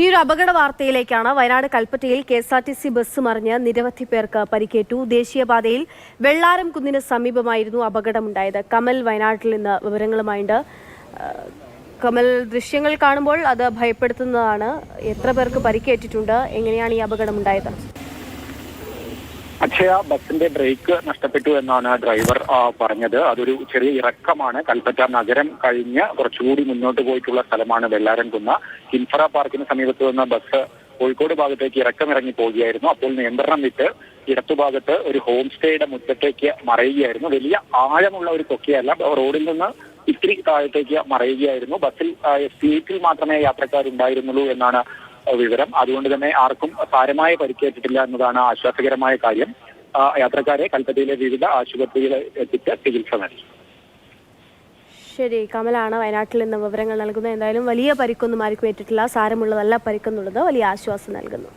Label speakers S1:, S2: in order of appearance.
S1: ഈ ഒരു അപകട വാർത്തയിലേക്കാണ് വയനാട് കൽപ്പറ്റയിൽ K S R T C bus മറിഞ്ഞ് നിരവധി പേർക്ക് പരിക്കേറ്റു. ദേശീയപാതയിൽ വെള്ളാരം കുന്നിന് സമീപമായിരുന്നു അപകടമുണ്ടായത്. കമൽ വയനാട്ടിൽ നിന്ന് വിവരങ്ങളുമായിട്ട് കമൽ ദൃശ്യങ്ങൾ കാണുമ്പോൾ അത് ഭയപ്പെടുത്തുന്നതാണ്. എത്ര പേർക്ക് പരിക്കേറ്റിട്ടുണ്ട്? എങ്ങനെയാണ് ഈ അപകടമുണ്ടായത്?
S2: അക്ഷയ ബസിന്റെ ബ്രേക്ക് നഷ്ടപ്പെട്ടു എന്നാണ് ഡ്രൈവർ പറഞ്ഞത്. അതൊരു ചെറിയ ഇറക്കമാണ്. കൽപ്പറ്റ നഗരം കഴിഞ്ഞ് കുറച്ചുകൂടി മുന്നോട്ട് പോയിട്ടുള്ള സ്ഥലമാണ് വെള്ളാരംകുന്ന് കിൻഫറ പാർക്കിന് സമീപത്ത് നിന്ന് ബസ് കോഴിക്കോട് ഭാഗത്തേക്ക് ഇറക്കമിറങ്ങി പോവുകയായിരുന്നു. അപ്പോൾ നിയന്ത്രണം വിട്ട് ഇടത്തുഭാഗത്ത് ഒരു ഹോം സ്റ്റേയുടെ മുറ്റത്തേക്ക് മറയുകയായിരുന്നു. വലിയ ആഴമുള്ള ഒരു കൊക്കയല്ല. റോഡിൽ നിന്ന് ഇത്തിരി താഴത്തേക്ക് മറയുകയായിരുന്നു. ബസ്സിൽ സീറ്റിൽ മാത്രമേ യാത്രക്കാരുണ്ടായിരുന്നുള്ളൂ എന്നാണ് വിവരം. അതുകൊണ്ട് തന്നെ ആർക്കും സാരമായ പരിക്കേറ്റിട്ടില്ല എന്നതാണ് ആശ്വാസകരമായ കാര്യം. യാത്രക്കാരെ കൽപ്പറ്റയിലെ വിവിധ ആശുപത്രികളിൽ എത്തിച്ച് ചികിത്സ നൽകി.
S1: ശരി കമലാണ് വയനാട്ടിൽ നിന്ന് വിവരങ്ങൾ നൽകുന്നത്. എന്തായാലും വലിയ പരിക്കൊന്നും ആർക്കും ഏറ്റിട്ടില്ല. സാരമുള്ളതല്ല പരിക്കെന്നുള്ളത്. വലിയ ആശ്വാസം നൽകുന്നു.